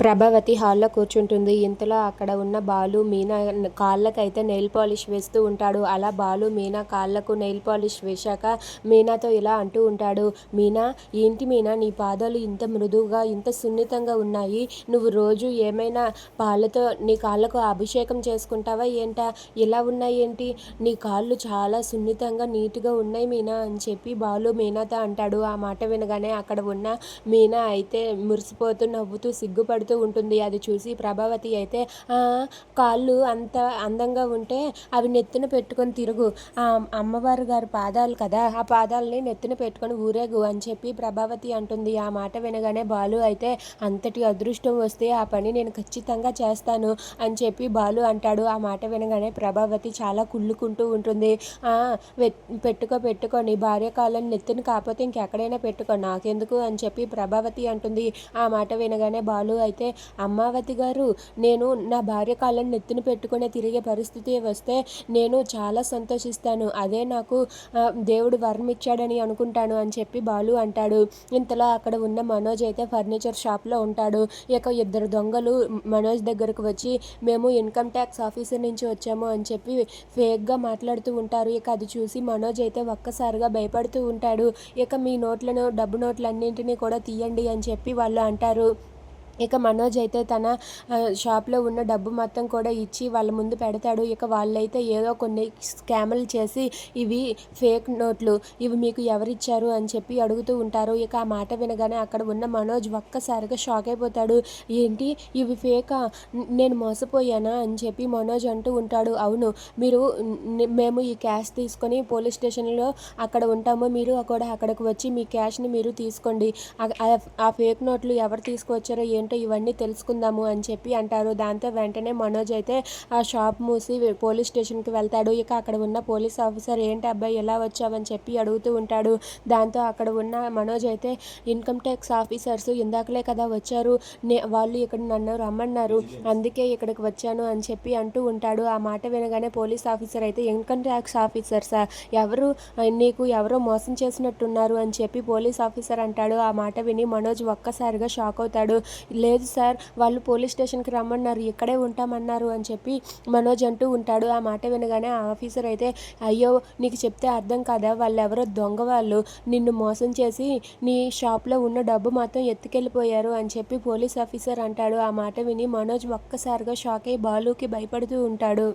ప్రభావతి హాల్లో కూర్చుంటుంది. ఇంతలో అక్కడ ఉన్న బాలు మీనా కాళ్ళకైతే నెయిల్ పాలిష్ వేస్తూ ఉంటాడు. అలా బాలు మీనా కాళ్ళకు నెయిల్ పాలిష్ వేశాక మీనాతో ఇలా అంటూ ఉంటాడు. మీనా ఏంటి మీనా? నీ పాదాలు ఇంత మృదువుగా ఇంత సున్నితంగా ఉన్నాయి. నువ్వు రోజు ఏమైనా పాలతో నీ కాళ్ళకు అభిషేకం చేసుకుంటావా ఏంటా? ఇలా ఉన్నాయి ఏంటి? నీ కాళ్ళు చాలా సున్నితంగా నీట్గా ఉన్నాయి మీనా అని చెప్పి బాలు మీనాతో అంటాడు. ఆ మాట వినగానే అక్కడ ఉన్న మీనా అయితే మురిసిపోతూ నవ్వుతూ సిగ్గుపడుతూ ఉంటుంది. అది చూసి ప్రభావతి అయితే కాళ్ళు అంత అందంగా ఉంటే అవి నెత్తిన పెట్టుకొని తిరుగు. ఆ అమ్మవారు గారి పాదాలు కదా ఆ పాదాలని నెత్తిన పెట్టుకొని ఊరేగు అని చెప్పి ప్రభావతి అంటుంది. ఆ మాట వినగానే బాలు అయితే అంతటి అదృష్టం వస్తే ఆ పని నేను ఖచ్చితంగా చేస్తాను అని చెప్పి బాలు అంటాడు. ఆ మాట వినగానే ప్రభావతి చాలా కుళ్ళుకుంటూ ఉంటుంది. పెట్టుకో పెట్టుకొని భార్య కాళ్ళని నెత్తిన కాకపోతే ఇంకెక్కడైనా పెట్టుకో నాకెందుకు అని చెప్పి ప్రభావతి అంటుంది. ఆ మాట వినగానే బాలు అయితే అయితే అమ్మావతి గారు నేను నా భార్య కాళ్ళని నెత్తిన పెట్టుకునే తిరిగే పరిస్థితి వస్తే నేను చాలా సంతోషిస్తాను. అదే నాకు దేవుడు వరం ఇచ్చాడని అనుకుంటాను అని చెప్పి బాలు అంటాడు. ఇంతలో అక్కడ ఉన్న మనోజ్ అయితే ఫర్నిచర్ షాప్లో ఉంటాడు. ఇక ఇద్దరు దొంగలు మనోజ్ దగ్గరకు వచ్చి మేము ఇన్కమ్ ట్యాక్స్ ఆఫీసర్ నుంచి వచ్చాము అని చెప్పి ఫేక్గా మాట్లాడుతూ ఉంటారు. ఇక అది చూసి మనోజ్ అయితే ఒక్కసారిగా భయపడుతూ ఉంటాడు. ఇక మీ నోట్లను డబ్బు నోట్లన్నింటినీ కూడా తీయండి అని చెప్పి వాళ్ళు అంటారు. ఇక మనోజ్ అయితే తన షాప్లో ఉన్న డబ్బు మొత్తం కూడా ఇచ్చి వాళ్ళ ముందు పెడతాడు. ఇక వాళ్ళైతే ఏదో కొన్ని స్కాములు చేసి ఇవి ఫేక్ నోట్లు ఇవి మీకు ఎవరిచ్చారు అని చెప్పి అడుగుతూ ఉంటారు. ఇక ఆ మాట వినగానే అక్కడ ఉన్న మనోజ్ ఒక్కసారిగా షాక్ అయిపోతాడు. ఏంటి? ఇవి ఫేకా? నేను మోసపోయానా? అని చెప్పి మనోజ్ అంటూ ఉంటాడు. అవును మీరు మేము ఈ క్యాష్ తీసుకొని పోలీస్ స్టేషన్లో అక్కడ ఉంటాము. మీరు కూడా అక్కడికి వచ్చి మీ క్యాష్ని మీరు తీసుకోండి. ఆ- ఫేక్ నోట్లు ఎవరు తీసుకొచ్చారో ఏంటి ఇవన్నీ తెలుసుకుందాము అని చెప్పి అంటారు. దాంతో వెంటనే మనోజ్ అయితే ఆ షాప్ మూసి పోలీస్ స్టేషన్కి వెళ్తాడు. ఇక అక్కడ ఉన్న పోలీస్ ఆఫీసర్ ఏంటి అబ్బాయి ఎలా వచ్చావని చెప్పి అడుగుతూ ఉంటాడు. దాంతో అక్కడ ఉన్న మనోజ్ అయితే ఇన్కమ్ ట్యాక్స్ ఆఫీసర్స్ ఇందాకలే కదా వచ్చారు. నే వాళ్ళు ఇక్కడ నన్ను రమ్మన్నారు. అందుకే ఇక్కడికి వచ్చాను అని చెప్పి అంటూ ఉంటాడు. ఆ మాట వినగానే పోలీస్ ఆఫీసర్ అయితే ఇన్కమ్ ట్యాక్స్ ఆఫీసర్సా ఎవరు నీకు ఎవరో మోసం చేసినట్టున్నారు అని చెప్పి పోలీస్ ఆఫీసర్ అంటాడు. ఆ మాట విని మనోజ్ ఒక్కసారిగా షాక్ అవుతాడు. లేదు సార్ వాళ్ళు పోలీస్ స్టేషన్కి రమ్మన్నారు ఇక్కడే ఉంటామన్నారు అని చెప్పి మనోజ్ అంటూ ఉంటాడు. ఆ మాట వినగానే ఆ ఆఫీసర్ అయితే అయ్యో నీకు చెప్తే అర్థం కాదా? వాళ్ళు ఎవరో దొంగ వాళ్ళు. నిన్ను మోసం చేసి నీ షాప్లో ఉన్న డబ్బు మాత్రం ఎత్తుకెళ్ళిపోయారు అని చెప్పి పోలీస్ ఆఫీసర్ అంటాడు. ఆ మాట విని మనోజ్ ఒక్కసారిగా షాక్ అయి బాలుకి భయపడుతూ ఉంటాడు.